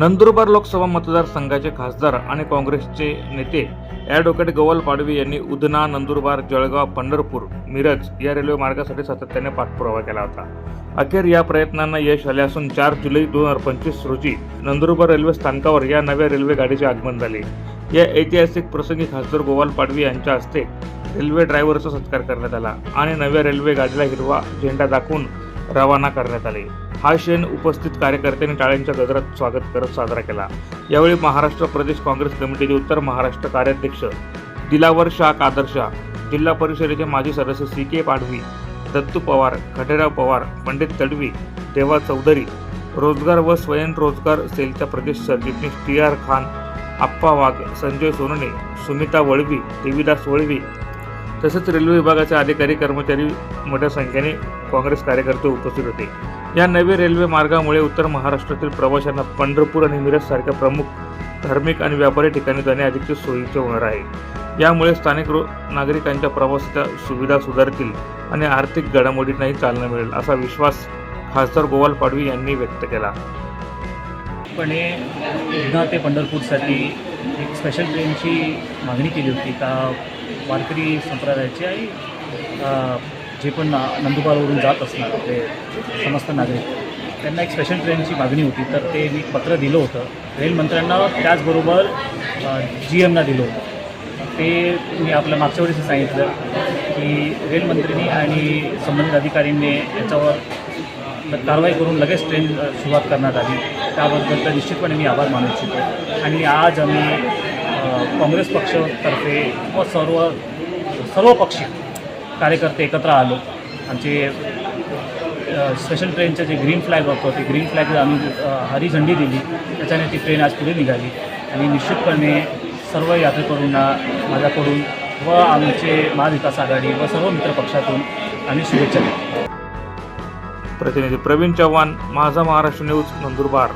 नंदुरबार लोकसभा मतदारसंघाचे खासदार आणि काँग्रेसचे नेते ॲडव्होकेट गोवाल पाडवी यांनी उधना नंदुरबार जळगाव पंढरपूर मिरज या रेल्वे मार्गासाठी सातत्याने पाठपुरावा केला होता. अखेर या प्रयत्नांना यश आले असून चार जुलै दोन हजार पंचवीस रोजी नंदुरबार रेल्वे स्थानकावर या नव्या रेल्वे गाडीचे आगमन झाले. या ऐतिहासिक प्रसंगी खासदार गोवाल पाडवी यांच्या हस्ते रेल्वे ड्रायव्हरचा सत्कार करण्यात आला आणि नव्या रेल्वे गाडीला हिरवा झेंडा दाखवून रवाना करण्यात आले. हा क्षण उपस्थित कार्यकर्त्यांनी टाळ्यांच्या गजरात स्वागत करत साजरा केला. यावेळी महाराष्ट्र प्रदेश काँग्रेस कमिटीचे उत्तर महाराष्ट्र कार्याध्यक्ष दिलावर शाह कादर शाह जिल्हा परिषदेचे माजी सदस्य सी के पाडवी दत्तू पवार खटेराव पवार पंडित तडवी देवा चौधरी रोजगार व स्वयंरोजगार सेलच्या प्रदेश सरचिटणीस टी आर खान आप्पा वाघ संजय सोनने सुमिता वळवी देवीदास वळवी तसंच रेल्वे विभागाचे अधिकारी कर्मचारी मोठ्या संख्येने काँग्रेस कार्यकर्ते उपस्थित होते. या नवे रेल्वे मार्गामुळे उत्तर महाराष्ट्रातील प्रवाशांना पंढरपूर आणि मिरज सारख्या प्रमुख धार्मिक आणि व्यापारी ठिकाणी जाणे अधिक सोयीचे होणार आहे. यामुळे स्थानिक रो नागरिकांच्या प्रवासाच्या सुविधा सुधारतील आणि आर्थिक घडामोडींनाही चालना मिळेल असा विश्वास खासदार गोवाल पाडवी यांनी व्यक्त केला. पण ते पंढरपूरसाठी एक स्पेशल ट्रेनची मागणी केली होती का वारकरी संप्रदायाची आणि जे पण नंदुबारवरून जात असणार आपले समस्त नागरिक त्यांना एक स्पेशल ट्रेनची मागणी होती. तर ते मी पत्र दिलं होतं. रेलमंत्र्यांना त्याचबरोबर जी एमना दिलं होतं. ते मी आपल्या मागच्या वेळेस सांगितलं की रेलमंत्र्यांनी आणि संबंधित अधिकाऱ्यांनी याच्यावर कारवाई करून लगेच ट्रेन सुरुवात करण्यात आली. त्याबद्दल तर निश्चितपणे मी आभार मानू इच्छितो. आणि आज आम्ही काँग्रेस पक्षातर्फे व सर्व सर्व पक्षी कार्यकर्ते एकत्र आलो. आमचे स्पेशल ट्रेनचं जे ग्रीन फ्लॅग होतं ते ग्रीन फ्लॅग आम्ही हरी झंडी दिली. त्याच्याने ती ट्रेन आज पुढे निघाली. आणि निश्चितपणे सर्व यात्रेकरूंना माझ्याकडून व आमचे महाविकास आघाडी व सर्व मित्रपक्षातून आम्ही शुभेच्छा देतो. प्रतिनिधी प्रवीण चव्हाण माझा महाराष्ट्र न्यूज नंदुरबार.